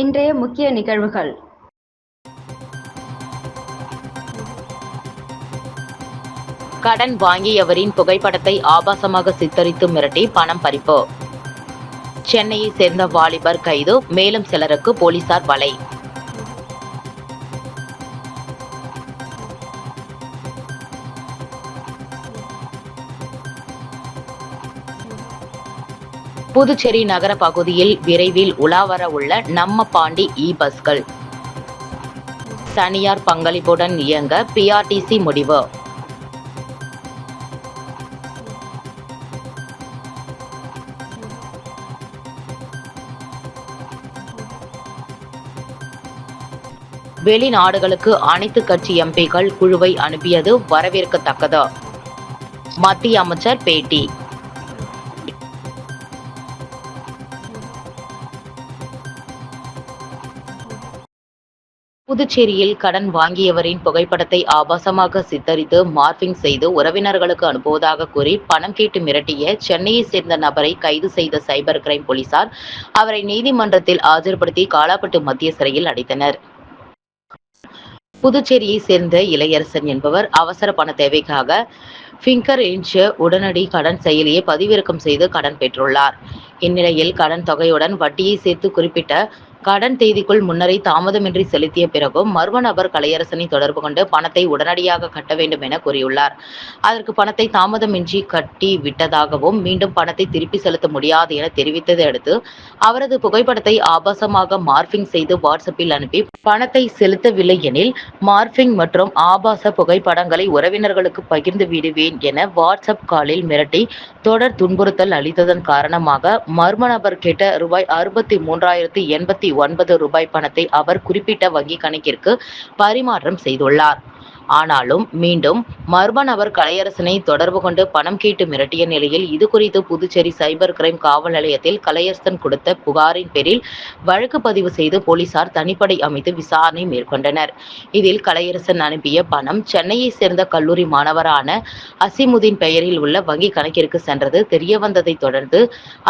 இன்றைய முக்கிய நிகழ்வுகள். கடன் வாங்கியவரின் புகைப்படத்தை ஆபாசமாக சித்தரித்து மிரட்டி பணம் பறிப்பு. சென்னையை சேர்ந்த வாலிபர் கைது மேலும் சிலருக்கு போலீசார் வலை. புதுச்சேரி நகர பகுதியில் விரைவில் உலாவர உள்ள நம்ம பாண்டி இ பஸ்கள் தனியார் பங்களிப்புடன் இயங்க பிஆர்டிசி முடிவு. வெளிநாடுகளுக்கு அனைத்து கட்சி எம்பிக்கள் குழுவை அனுப்பியது வரவேற்கத்தக்கது. மத்திய அமைச்சர் பேட்டி. புதுச்சேரியில் கடன் வாங்கியவரின் புகைப்படத்தை ஆபாசமாக சித்தரித்து மார்பிங் செய்து உறவினர்களுக்கு அனுப்புவதாக கூறி பணம் கேட்டு மிரட்டிய சென்னையை சேர்ந்த நபரை கைது செய்த சைபர் கிரைம் போலீசார் அவரை நீதிமன்றத்தில் ஆஜர்படுத்தி காலாப்பட்டு மத்திய சிறையில் அடைத்தனர். புதுச்சேரியை சேர்ந்த இளையரசன் என்பவர் அவசர பண தேவைக்காக ஃபிங்கர் இன்ச் உடனடி கடன் செயலியை பதிவிறக்கம் செய்து கடன் பெற்றுள்ளார். இந்நிலையில் கடன் தொகையுடன் வட்டியை சேர்த்து குறிப்பிட்ட கடன் தேதிக்குள் முன்னரே தாமதமின்றி செலுத்திய பிறகும் மர்ம நபர் கலையரசனை தொடர்பு கொண்டு பணத்தை உடனடியாக கட்ட வேண்டும் என கூறியுள்ளார். அதற்கு பணத்தை தாமதமின்றி கட்டி விட்டதாகவும் மீண்டும் பணத்தை திருப்பி செலுத்த முடியாது என தெரிவித்ததை அடுத்து அவரது புகைப்படத்தை ஆபாசமாக மார்பிங் செய்து வாட்ஸ்அப்பில் அனுப்பி பணத்தை செலுத்தவில்லை எனில் மார்பிங் மற்றும் ஆபாச புகைப்படங்களை உறவினர்களுக்கு பகிர்ந்து விடுவேன் என வாட்ஸ்அப் காலில் மிரட்டி தொடர் துன்புறுத்தல் அளித்ததன் காரணமாக மர்ம நபர் கேட்ட ரூபாய் அறுபத்தி மூன்றாயிரத்தி எண்பத்தி ஒன்பது ரூபாய் பணத்தை அவர் குறிப்பிட்ட வங்கி கணக்கிற்கு பரிமாற்றம் செய்துள்ளார். ஆனாலும் மீண்டும் மர்ம நபர் கலையரசனை தொடர்பு கொண்டு பணம் கேட்டு மிரட்டிய நிலையில் இது குறித்து புதுச்சேரி சைபர் கிரைம் காவல் நிலையத்தில் கலையரசன் கொடுத்த புகாரின் பேரில் வழக்கு பதிவு செய்து போலீசார் தனிப்படை அமைத்து விசாரணை மேற்கொண்டனர். இதில் கலையரசன் அனுப்பிய பணம் சென்னையை சேர்ந்த கல்லூரி மாணவரான அசிமுதீன் பெயரில் உள்ள வங்கி கணக்கிற்கு சென்றது. தெரியவந்ததை தொடர்ந்து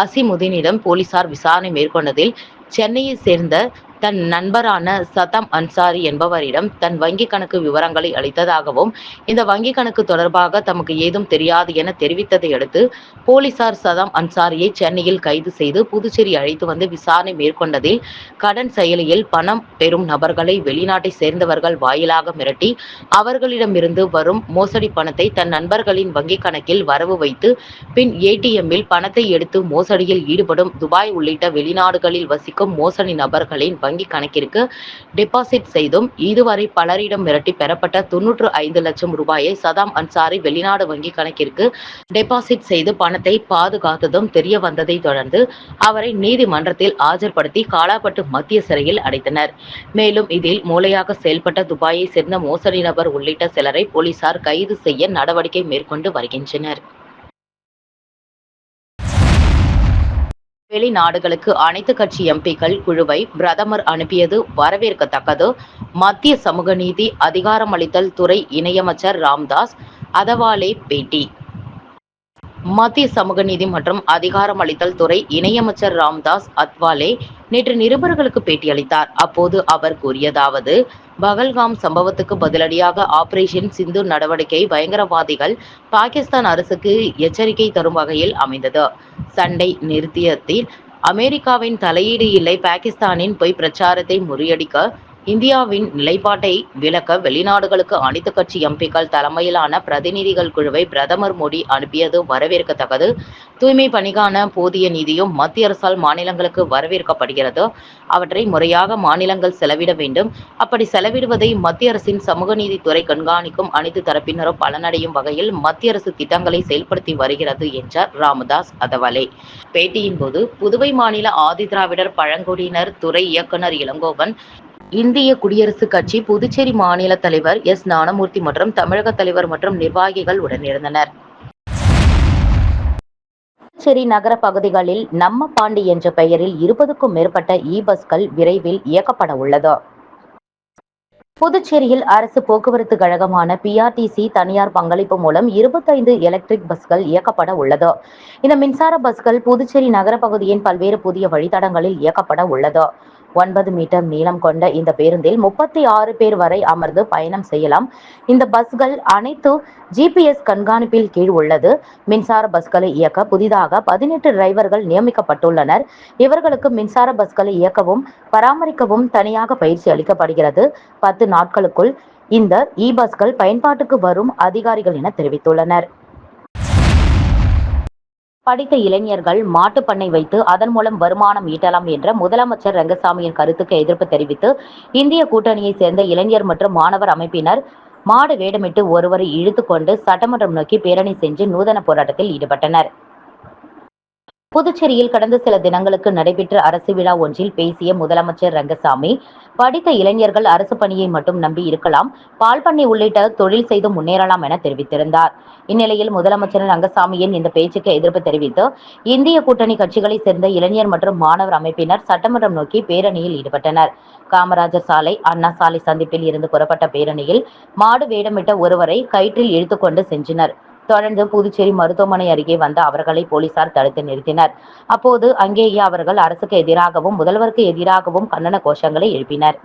அசிமுதீனிடம் போலீசார் விசாரணை மேற்கொண்டதில் சென்னையை சேர்ந்த தன் நண்பரான சதம் அன்சாரி என்பவரிடம் தன் வங்கி கணக்கு விவரங்களை அளித்ததாகவும் இந்த வங்கி கணக்கு தொடர்பாக தமக்கு ஏதும் தெரியாது என தெரிவித்ததை அடுத்து போலீசார் சதம் அன்சாரியை சென்னையில் கைது செய்து புதுச்சேரி அழைத்து வந்து விசாரணை மேற்கொண்டதில் கடன் செயலியில் பணம் பெறும் நபர்களை வெளிநாட்டை சேர்ந்தவர்கள் வாயிலாக மிரட்டி அவர்களிடமிருந்து வரும் மோசடி பணத்தை தன் நண்பர்களின் வங்கி கணக்கில் வரவு வைத்து பின் ஏடிஎம்மில் பணத்தை எடுத்து மோசடியில் ஈடுபடும் துபாய் உள்ளிட்ட வெளிநாடுகளில் வசிக்கும் மோசடி நபர்களின் வங்கி கணக்கிற்கு டெபாசிட் செய்தும் இதுவரை பலரிடம் மிரட்டி பெறப்பட்ட தொன்னூற்று ஐந்து லட்சம் ரூபாயை சதாம் அன்சாரி வெளிநாடு வங்கி கணக்கிற்கு டெபாசிட் செய்து பணத்தை பாதுகாத்ததும் தெரிய வந்ததை தொடர்ந்து அவரை நீதிமன்றத்தில் ஆஜர்படுத்தி காலாப்பட்டு மத்திய சிறையில் அடைத்தனர். மேலும் இதில் மூளையாக செயல்பட்ட துபாயை சேர்ந்த மோசடி நபர் உள்ளிட்ட சிலரை போலீசார் கைது செய்ய நடவடிக்கை மேற்கொண்டு வருகின்றனர். வெளிநாடுகளுக்கு அனைத்து கட்சி எம்பிக்கள் குழுவை பிரதமர் அனுப்பியது வரவேற்கத்தக்கது. மத்திய சமூக நீதி அதிகாரமளித்தல் துறை இணையமைச்சர் ராம்தாஸ் அதவாலே பேட்டி. மத்திய சமூக நீதி மற்றும் அதிகாரமளித்தல் துறை இணையமைச்சர் ராம்தாஸ் அத்வாலே நேற்று நிருபர்களுக்கு பேட்டியளித்தார் அப்போது அவர் கூறியதாவது பகல்காம் சம்பவத்துக்கு பதிலடியாக ஆபரேஷன் சிந்து நடவடிக்கை பயங்கரவாதிகள் பாகிஸ்தான் அரசுக்கு எச்சரிக்கை தரும் வகையில் அமைந்தது. சண்டை நிறுத்தியத்தில் அமெரிக்காவின் தலையீடு இல்லை பாகிஸ்தானின் பொய் பிரச்சாரத்தை முறியடிக்க இந்தியாவின் நிலைப்பாட்டை விளக்க வெளிநாடுகளுக்கு அனைத்து கட்சி எம்பிக்கள் தலைமையிலான பிரதிநிதிகள் குழுவை பிரதமர் மோடி அனுப்பியது வரவேற்கத்தக்கது. தூய்மை பணிக்கான போதிய நிதியும் மத்திய அரசால் மாநிலங்களுக்கு வரவேற்கப்படுகிறது. அவற்றை முறையாக மாநிலங்கள் செலவிட வேண்டும். அப்படி செலவிடுவதை மத்திய அரசின் சமூக நீதித்துறை கண்காணிக்கும் அனைத்து தரப்பினரும் பலனடையும் வகையில் மத்திய அரசு திட்டங்களை செயல்படுத்தி வருகிறது என்றார் ராமதாஸ் அதவலே. பேட்டியின் போது புதுவை மாநில ஆதிதிராவிடர் பழங்குடியினர் துறை இயக்குனர் இளங்கோவன் இந்திய குடியரசுக் கட்சி புதுச்சேரி மாநில தலைவர் எஸ். ஞானமூர்த்தி மற்றும் தமிழக தலைவர் மற்றும் நிர்வாகிகள் உடனிருந்தனர் புதுச்சேரி நகர பகுதிகளில் நம்ம பாண்டி என்ற பெயரில் இருபதுக்கும் மேற்பட்ட இ பஸ்கள் விரைவில் இயக்கப்பட உள்ளது. புதுச்சேரியில் அரசு போக்குவரத்து கழகமான பிஆர்டிசி தனியார் பங்களிப்பு மூலம் இருபத்தைந்து எலக்ட்ரிக் பஸ்கள் இயக்கப்பட உள்ளது. இந்த மின்சார பஸ்கள் புதுச்சேரி நகர பகுதியின் பல்வேறு புதிய வழித்தடங்களில் இயக்கப்பட உள்ளது. ஒன்பது மீட்டர் நீளம் கொண்ட இந்த பேருந்தில் முப்பத்தி ஆறு பேர் வரை அமர்ந்து பயணம் செய்யலாம். இந்த பஸ்கள் அனைத்து ஜிபிஎஸ் கண்காணிப்பில் கீழ் உள்ளது. மின்சார பஸ்களை இயக்க புதிதாக பதினெட்டு டிரைவர்கள் நியமிக்கப்பட்டுள்ளனர். இவர்களுக்கு மின்சார பஸ்களை இயக்கவும் பராமரிக்கவும் தனியாக பயிற்சி அளிக்கப்படுகிறது. பத்து நாட்களுக்குள் இந்த இ பஸ்கள் பயன்பாட்டுக்கு வரும் அதிகாரிகள் என தெரிவித்துள்ளனர். படித்த இளைஞர்கள் மாட்டுப் பண்ணை வைத்து அதன் மூலம் வருமானம் ஈட்டலாம் என்ற முதலமைச்சர் ரங்கசாமியின் கருத்துக்கு எதிர்ப்பு தெரிவித்து இந்திய கூட்டணியை சேர்ந்த இளைஞர் மற்றும் மாணவர் அமைப்பினர் மாடு வேடமிட்டு ஒருவரை இழுத்து கொண்டு சட்டமன்றம் நோக்கி பேரணி சென்று நூதன போராட்டத்தில் ஈடுபட்டனர். புதுச்சேரியில் கடந்த சில தினங்களுக்கு நடைபெற்ற அரசு விழா ஒன்றில் பேசிய முதலமைச்சர் ரங்கசாமி படித்த இளைஞர்கள் அரசு பணியை மட்டும் நம்பி இருக்கலாம் பால் பண்ணை உள்ளிட்ட தொழில் செய்து முன்னேறலாம் என தெரிவித்திருந்தார். இந்நிலையில் முதலமைச்சர் ரங்கசாமியின் இந்த பேச்சுக்கு எதிர்ப்பு தெரிவித்து இந்திய கூட்டணி கட்சிகளைச் சேர்ந்த இளைஞர் மற்றும் மாணவர் அமைப்பினர் சட்டமன்றம் நோக்கி பேரணியில் ஈடுபட்டனர். காமராஜர் சாலை அண்ணா சாலை சந்திப்பில் இருந்து புறப்பட்ட பேரணியில் மாடு வேடமிட்ட ஒருவரை கயிற்றில் இழுத்துக்கொண்டு சென்றனர். தொடர்ந்து புதுச்சேரி மருத்துவமனை அருகே வந்த அவர்களை போலீசார் தடுத்து நிறுத்தினர். அப்போது அங்கேயே அவர்கள் அரசுக்கு எதிராகவும் முதல்வருக்கு எதிராகவும் கண்டன கோஷங்களை எழுப்பினர்.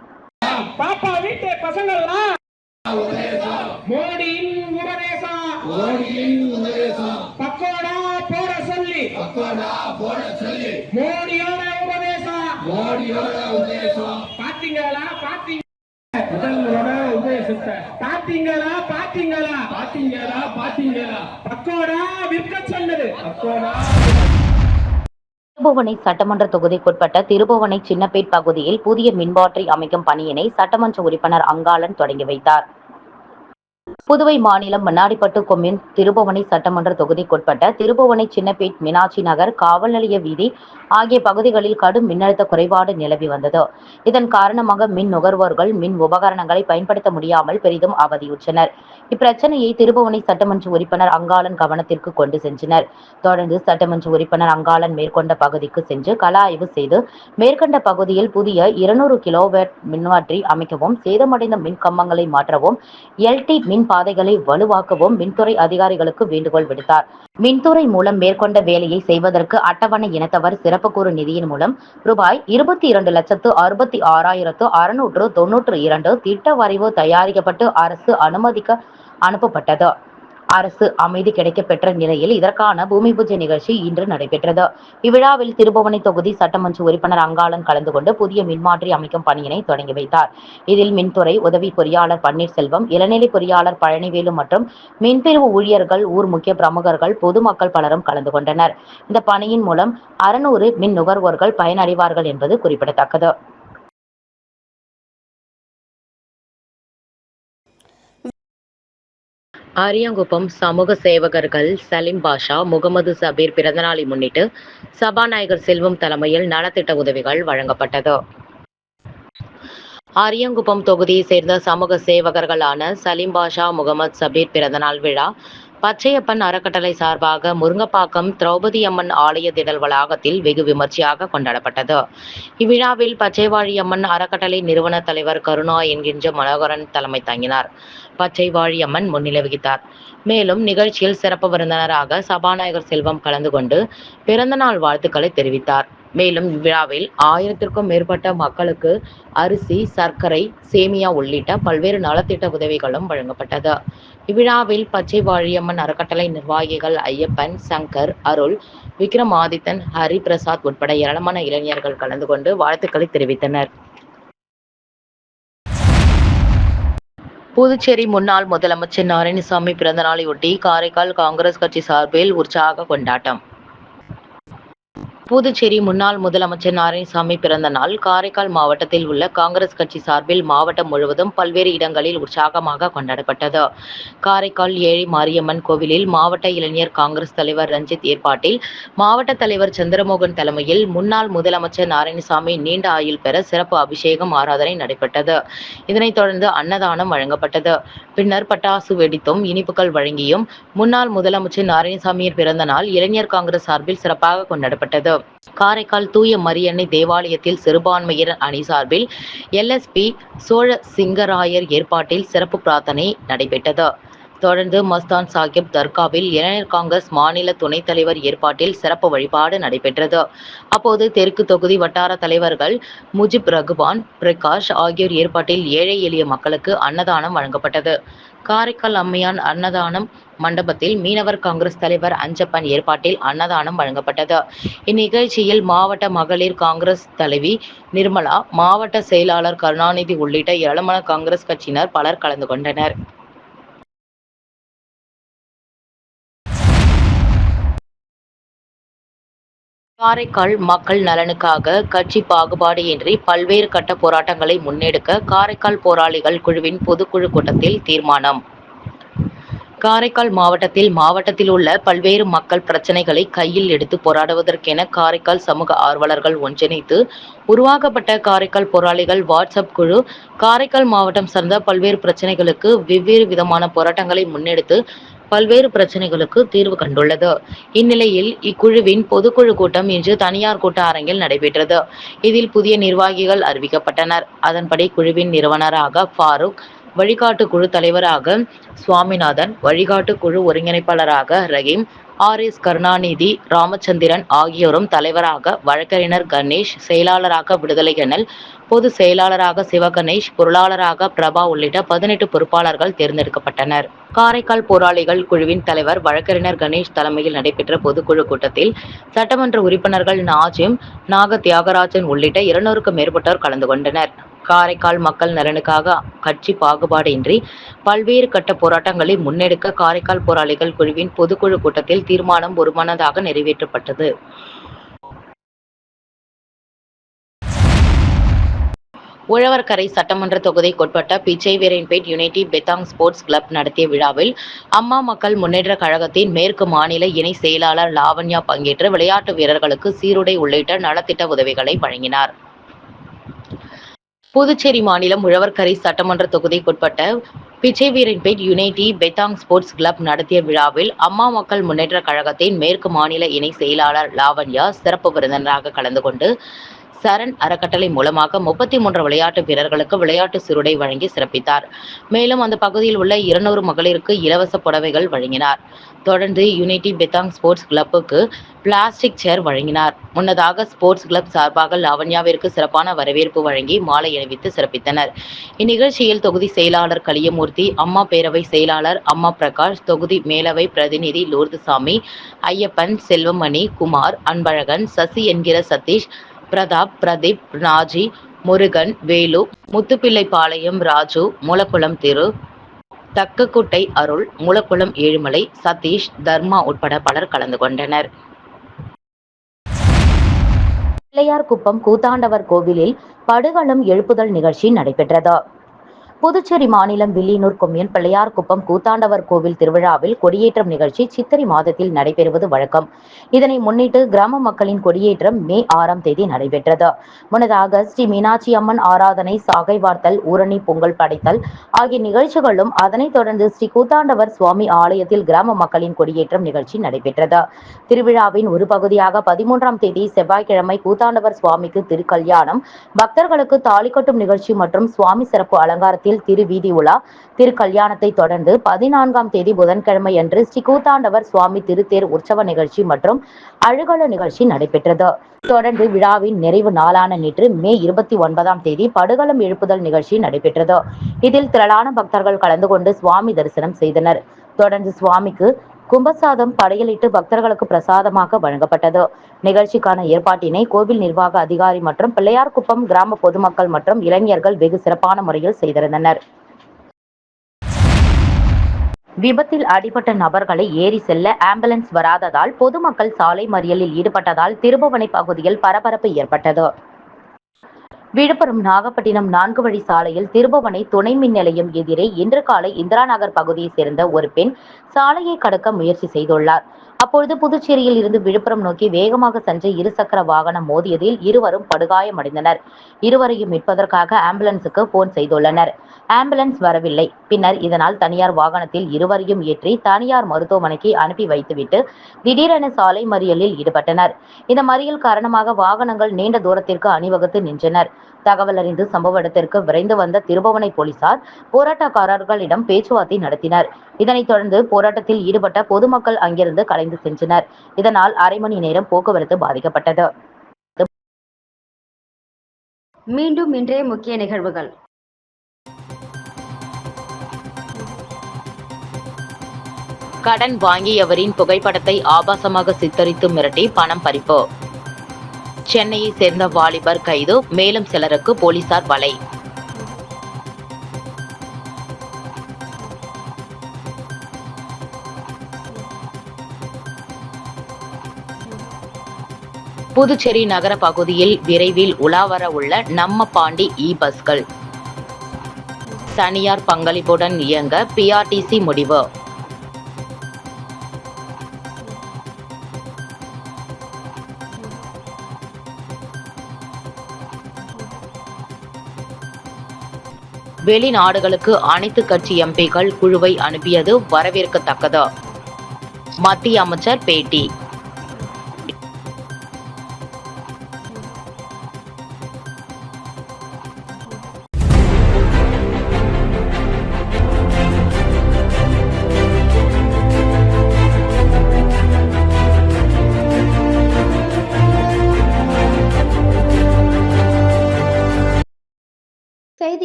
பாத்தீங்களா? பாத்தீங்க. உபதேசத்தை பாத்தீங்களா பாத்தீங்களா? பாத்தீங்களா பாத்தீங்களா? பக்கோடா விற்க சொன்னது. பக்கோடா. திருபுவனை சட்டமன்ற தொகுதிக்குட்பட்ட திருபுவனை சின்னப்பேட் பகுதியில் புதிய மின்பாற்றி அமைக்கும் பணியினை சட்டமன்ற உறுப்பினர் அங்காளன் தொடங்கி வைத்தார். புதுவை மாநிலம் மண்ணாடிப்பட்டு கொம்யூன் திருபுவனை சட்டமன்ற தொகுதிக்குட்பட்ட திருபுவனை சின்னப்பேட் மீனாட்சி நகர் காவல் நிலைய வீதி ஆகிய பகுதிகளில் கடும் மின்னழுத்த குறைபாடு நிலவி வந்தது. இதன் காரணமாக மின் நுகர்வோர்கள் மின் உபகரணங்களை பயன்படுத்த முடியாமல் பெரிதும் அவதியுற்றனர். இப்பிரச்சனையை திருபுவனை சட்டமன்ற உறுப்பினர் அங்காளன் கவனத்திற்கு கொண்டு சென்றனர். தொடர்ந்து சட்டமன்ற உறுப்பினர் அங்காளன் மேற்கொண்ட பகுதிக்கு சென்று கள ஆய்வு செய்து மேற்கண்ட பகுதியில் புதிய இருநூறு கிலோவாட் மின்மாற்றி அமைக்கவும் சேதமடைந்த மின் கம்பங்களை மாற்றவும் எல்டி மின் பாதைகளை வலுவாக்கவும் மின்துறை அதிகாரிகளுக்கு வேண்டுகோள் விடுத்தார். மின்துறை மூலம் மேற்கொண்ட வேலையை செய்வதற்கு அட்டவணை இனத்தவர் சிறப்புக்கூறு நிதியின் மூலம் ரூபாய் இருபத்தி இரண்டு லட்சத்து அறுபத்தி ஆறாயிரத்து அறுநூற்று தொன்னூற்று இரண்டு திட்ட வரைவு தயாரிக்கப்பட்டு அரசு அனுமதிக்க அனுப்பப்பட்டது. அரசு அமைதி கிடைக்கப் பெற்ற நிலையில் இதற்கான பூமி பூஜை நிகழ்ச்சி இன்று நடைபெற்றது. இவ்விழாவில் திருபுவனை தொகுதி சட்டமன்ற உறுப்பினர் அங்காளன் கலந்து கொண்டு புதிய மின்மாற்றி அமைக்கும் பணியினை தொடங்கி வைத்தார். இதில் மின்துறை உதவி பொறியாளர் பன்னீர்செல்வம் இளநிலை பொறியாளர் பழனிவேலு மற்றும் மின்பிரிவு ஊழியர்கள் ஊர் முக்கிய பிரமுகர்கள் பொதுமக்கள் பலரும் கலந்து கொண்டனர். இந்த பணியின் மூலம் அறுநூறு மின் நுகர்வோர்கள் பயனடைவார்கள் என்பது குறிப்பிடத்தக்கது. ஆரியாங்குப்பம் சமூக சேவகர்கள் சலீம் பாஷா முகமது சபீர் பிறந்தநாளை முன்னிட்டு சபாநாயகர் செல்வம் தலைமையில் நலத்திட்ட உதவிகள் வழங்கப்பட்டது. ஆரியங்குப்பம் தொகுதியைச் சேர்ந்த சமூக சேவகர்களான சலீம் பாஷா முகமது சபீர் பிறந்தநாள் விழா பச்சையப்பன் அறக்கட்டளை சார்பாக முருங்கப்பாக்கம் திரௌபதி அம்மன் ஆலய திடல் வளாகத்தில் வெகு விமர்சையாக கொண்டாடப்பட்டது. இவ்விழாவில் பச்சைவாழியம்மன் அறக்கட்டளை நிறுவன தலைவர் கருணா என்கின்ற மனோகரன் தலைமை தாங்கினார். பச்சைவாழியம்மன் முன்னிலை வகித்தார். மேலும் நிகழ்ச்சியில் சிறப்பு விருந்தினராக சபாநாயகர் செல்வம் கலந்து கொண்டு பிறந்தநாள் வாழ்த்துக்களை தெரிவித்தார். மேலும் இவ்விழாவில் ஆயிரத்திற்கும் மேற்பட்ட மக்களுக்கு அரிசி சர்க்கரை சேமியா உள்ளிட்ட பல்வேறு நலத்திட்ட உதவிகளும் வழங்கப்பட்டது. இவ்விழாவில் பச்சை வாழியம்மன் அறக்கட்டளை நிர்வாகிகள் ஐயப்பன் சங்கர் அருள் விக்ரமாதித்தன் ஹரிபிரசாத் உட்பட ஏராளமான இளைஞர்கள் கலந்து கொண்டு வாழ்த்துக்களை தெரிவித்தனர். புதுச்சேரி முன்னாள் முதலமைச்சர் நாராயணசாமி பிறந்தநாளையொட்டி காரைக்கால் காங்கிரஸ் கட்சி சார்பில் உற்சாக கொண்டாட்டம். புதுச்சேரி முன்னாள் முதலமைச்சர் நாராயணசாமி பிறந்த நாள் காரைக்கால் மாவட்டத்தில் உள்ள காங்கிரஸ் கட்சி சார்பில் மாவட்டம் முழுவதும் பல்வேறு இடங்களில் உற்சாகமாக கொண்டாடப்பட்டது. காரைக்கால் ஏழை மாரியம்மன் கோவிலில் மாவட்ட இளைஞர் காங்கிரஸ் தலைவர் ரஞ்சித் ஏற்பாட்டில் மாவட்ட தலைவர் சந்திரமோகன் தலைமையில் முன்னாள் முதலமைச்சர் நாராயணசாமி நீண்ட ஆயுள் பெற சிறப்பு அபிஷேகம் ஆராதனை நடைபெற்றது. இதனைத் தொடர்ந்து அன்னதானம் வழங்கப்பட்டது. பின்னர் பட்டாசு வெடித்தும் இனிப்புகள் வழங்கியும் முன்னாள் முதலமைச்சர் நாராயணசாமியின் பிறந்த நாள் இளைஞர் காங்கிரஸ் சார்பில் சிறப்பாக கொண்டாடப்பட்டது. காரைக்கால் தூய மரியன்னை தேவாலயத்தில் சிறுபான்மையர் அணி சார்பில் எல்எஸ்பி சோழ சிங்கராயர் ஏற்பாட்டில் சிறப்பு பிரார்த்தனை நடைபெற்றது. தொடர்ந்து மஸ்தான் சாஹிப் தர்காவில் இளைஞர் காங்கிரஸ் மாநில துணைத் தலைவர் ஏற்பாட்டில் சிறப்பு வழிபாடு நடைபெற்றது. அப்போது தெற்கு தொகுதி வட்டார தலைவர்கள் முஜிப் ரகுவான் பிரகாஷ் ஆகியோர் ஏற்பாட்டில் ஏழை எளிய மக்களுக்கு அன்னதானம் வழங்கப்பட்டது. காரைக்கால் அம்மையான் அன்னதானம் மண்டபத்தில் மீனவர் காங்கிரஸ் தலைவர் அஞ்சப்பன் ஏற்பாட்டில் அன்னதானம் வழங்கப்பட்டது. இந்நிகழ்ச்சியில் மாவட்ட மகளிர் காங்கிரஸ் தலைவி நிர்மலா மாவட்ட செயலாளர் கருணாநிதி உள்ளிட்ட ஏழமன காங்கிரஸ் கட்சியினர் பலர் கலந்து கொண்டனர். காரைக்கால் மக்கள் நலனுக்காக கட்சி பாகுபாடு இன்றி பல்வேறு கட்ட போராட்டங்களை முன்னெடுக்க காரைக்கால் போராளிகள் குழுவின் பொதுக்குழு கூட்டத்தில் தீர்மானம். காரைக்கால் மாவட்டத்தில் மாவட்டத்தில் உள்ள பல்வேறு மக்கள் பிரச்சனைகளை கையில் எடுத்து போராடுவதற்கென காரைக்கால் சமூக ஆர்வலர்கள் ஒன்றிணைத்து உருவாக்கப்பட்ட காரைக்கால் போராளிகள் வாட்ஸ்அப் குழு காரைக்கால் மாவட்டம் சார்ந்த பல்வேறு பிரச்சனைகளுக்கு வெவ்வேறு விதமான போராட்டங்களை முன்னெடுத்து பல்வேறு பிரச்சனைகளுக்கு தீர்வு கண்டுள்ளது. இந்நிலையில் இக்குழுவின் பொதுக்குழு கூட்டம் இன்று தனியார் கூட்ட அரங்கில் நடைபெற்றது. இதில் புதிய நிர்வாகிகள் அறிவிக்கப்பட்டனர். அதன்படி குழுவின் நிறுவனராக ஃபாரூக் வழிகாட்டு குழு தலைவராக சுவாமிநாதன் வழிகாட்டு குழு ஒருங்கிணைப்பாளராக ரஹீம் ஆர் எஸ் கருணாநிதி ராமச்சந்திரன் ஆகியோரும் தலைவராக வழக்கறிஞர் கணேஷ் செயலாளராக விடுதலை கண்ணல் பொதுச் செயலாளராக சிவகணேஷ் பொருளாளராக பிரபா உள்ளிட்ட பதினெட்டு பொறுப்பாளர்கள் தேர்ந்தெடுக்கப்பட்டனர். காரைக்கால் போராளிகள் குழுவின் தலைவர் வழக்கறிஞர் கணேஷ் தலைமையில் நடைபெற்ற பொதுக்குழு கூட்டத்தில் சட்டமன்ற உறுப்பினர்கள் நாஜிம் நாக தியாகராஜன் உள்ளிட்ட இருநூறுக்கும் மேற்பட்டோர் கலந்து கொண்டனர். காரைக்கால் மக்கள் நலனுக்காக கட்சி பாகுபாடின்றி பல்வேறு கட்ட போராட்டங்களை முன்னெடுக்க காரைக்கால் போராளிகள் குழுவின் பொதுக்குழு கூட்டத்தில் தீர்மானம் ஒருமனதாக நிறைவேற்றப்பட்டது. உழவர்கரை சட்டமன்ற தொகுதிக்குட்பட்ட பிச்சைவீரன்பேட் யுனைடி பெத்தாங் ஸ்போர்ட்ஸ் கிளப் நடத்திய விழாவில் அம்மா மக்கள் முன்னேற்ற கழகத்தின் மேற்கு மாநில இணை செயலாளர் லாவண்யா பங்கேற்று விளையாட்டு வீரர்களுக்கு சீருடை உள்ளிட்ட நலத்திட்ட உதவிகளை வழங்கினார். புதுச்சேரி மாநிலம் உழவர்கரை சட்டமன்ற தொகுதிக்குட்பட்ட Pichaiveeranpet united petanque sports club நடத்திய விழாவில் அம்மா மக்கள் முன்னேற்ற கழகத்தின் மேற்கு மாநில இணை செயலாளர் லாவண்யா சிறப்பு விருந்தினராக கலந்து கொண்டு சரண் அறக்கட்டளை மூலமாக முப்பத்தி மூன்று விளையாட்டு வீரர்களுக்கு விளையாட்டு சிறுடை வழங்கி சிறப்பித்தார். மேலும் அந்த பகுதியில் உள்ள இருநூறு மகளிருக்கு இலவச புடவைகள் வழங்கினார். தொடர்ந்து யூனிட்டி பெத்தாங் ஸ்போர்ட்ஸ் கிளப்புக்கு பிளாஸ்டிக் சேர் வழங்கினார். முன்னதாக ஸ்போர்ட்ஸ் கிளப் சார்பாக லாவண்யாவிற்கு சிறப்பான வரவேற்பு வழங்கி மாலை அணிவித்து சிறப்பித்தனர். இந்நிகழ்ச்சியில் தொகுதி செயலாளர் கலியமூர்த்தி அம்மா பேரவை செயலாளர் அம்மா பிரகாஷ் தொகுதி மேலவை பிரதிநிதி லூர்துசாமி ஐயப்பன் செல்வமணி குமார் அன்பழகன் சசி என்கிற சதீஷ் பிரதாப் பிரதீப் ராஜி முருகன் வேலு முத்துப்பிள்ளைப்பாளையம் ராஜு மூலக்குளம் திரு தக்கக்குட்டை அருள் மூலக்குளம் ஏழுமலை சதீஷ் தர்மா உட்பட பலர் கலந்து கொண்டனர். பிள்ளையார்குப்பம் கூத்தாண்டவர் கோவிலில் படுகளம் எழுப்புதல் நிகழ்ச்சி நடைபெற்றது. புதுச்சேரி மாநிலம் வில்லியனூர் கொம்யூன் பிள்ளையார்குப்பம் கூத்தாண்டவர் கோவில் திருவிழாவில் கொடியேற்றம் நிகழ்ச்சி சித்திரை மாதத்தில் நடைபெறுவது வழக்கம். இதனை முன்னிட்டு கிராம மக்களின் கொடியேற்றம் மே ஆறாம் தேதி நடைபெற்றது. முன்னதாக ஸ்ரீ மீனாட்சி அம்மன் ஆராதனை சாகை வார்த்தல் ஊரணி பொங்கல் படைத்தல் ஆகிய நிகழ்ச்சிகளும் அதனைத் தொடர்ந்து ஸ்ரீ கூத்தாண்டவர் சுவாமி ஆலயத்தில் கிராம மக்களின் கொடியேற்றம் நிகழ்ச்சி நடைபெற்றது. திருவிழாவின் ஒரு பகுதியாக பதிமூன்றாம் தேதி செவ்வாய்க்கிழமை கூத்தாண்டவர் சுவாமிக்கு திருக்கல்யாணம் பக்தர்களுக்கு தாலி கட்டும் நிகழ்ச்சி மற்றும் சுவாமி சிறப்பு அலங்காரத்தில் திருவீதி உலா திருக்கல்யாணத்தை தொடர்ந்து பதினான்காம் தேதி புதன்கிழமை அன்று ஸ்ரீ கூத்தாண்டவர் சுவாமி திருத்தேர் உற்சவ நிகழ்ச்சி மற்றும் அழுகல நிகழ்ச்சி நடைபெற்றது. தொடர்ந்து விழாவின் நிறைவு நாளான நேற்று மே இருபத்தி ஒன்பதாம் தேதி படுகளம் எழுப்புதல் நிகழ்ச்சி நடைபெற்றது. இதில் திரளான பக்தர்கள் கலந்து கொண்டு சுவாமி தரிசனம் செய்தனர். தொடர்ந்து சுவாமிக்கு கும்பசாதம் படையலிட்டு பக்தர்களுக்கு பிரசாதமாக வழங்கப்பட்டது. நிகழ்ச்சிக்கான ஏற்பாட்டினை கோவில் நிர்வாக அதிகாரி மற்றும் பிள்ளையார்குப்பம் கிராம பொதுமக்கள் மற்றும் இளைஞர்கள் வெகு சிறப்பான முறையில் செய்திருந்தனர். விபத்தில் அடிபட்ட நபர்களை ஏறி செல்ல ஆம்புலன்ஸ் வராததால் பொதுமக்கள் சாலை மறியலில் ஈடுபட்டதால் திருபுவனை பகுதியில் பரபரப்பு ஏற்பட்டது. விழுப்புரம் நாகப்பட்டினம் நான்கு வழி சாலையில் திருபவனை துணை மின் நிலையம் எதிரே இன்று காலை இந்திரா நகர் பகுதியைச் சேர்ந்த ஒரு பெண் சாலையை கடக்க முயற்சி செய்துள்ளார். அப்பொழுது புதுச்சேரியில் இருந்து விழுப்புரம் நோக்கி வேகமாக சென்ற இருசக்கர வாகனம் மோதியதில் இருவரும் படுகாயமடைந்தனர். இருவரையும் மீட்பதற்காக ஆம்புலன்ஸுக்கு போன் செய்துள்ளனர். ஆம்புலன்ஸ் வரவில்லை. பின்னர் இதனால் தனியார் வாகனத்தில் இருவரையும் ஏற்றி தனியார் மருத்துவமனைக்கு அனுப்பி வைத்துவிட்டு திடீரென சாலை மறியலில் ஈடுபட்டனர். இந்த மறியல் காரணமாக வாகனங்கள் நீண்ட தூரத்திற்கு அணிவகுத்து நின்றனர். தகவல் அறிந்து சம்பவ இடத்திற்கு விரைந்து வந்த திருபுவனை போலீசார் போராட்டக்காரர்களிடம் பேச்சுவார்த்தை நடத்தினர். இதனைத் தொடர்ந்து போராட்டத்தில் ஈடுபட்ட பொதுமக்கள் அங்கிருந்து கலைந்து சென்றனர். இதனால் அரை மணி நேரம் போக்குவரத்து பாதிக்கப்பட்டது. மீண்டும் இன்றைய முக்கிய நிகழ்வுகள். கடன் வாங்கியவரின் புகைப்படத்தை ஆபாசமாக சித்தரித்து மிரட்டி பணம் பறிப்பு. சென்னையை சேர்ந்த வாலிபர் கைது மேலும் சிலருக்கு போலீசார் வலை. புதுச்சேரி நகர பகுதியில் விரைவில் உலாவர உள்ள நம்ம பாண்டி இ பஸ்கள் தனியார் பங்களிப்புடன் இயங்க பிஆர்டிசி முடிவு. வெளிநாடுகளுக்கு அனைத்து கட்சி எம்பிக்கள் குழுவை அனுப்பியது வரவேற்கத்தக்கது. மத்திய அமைச்சர் பேட்டி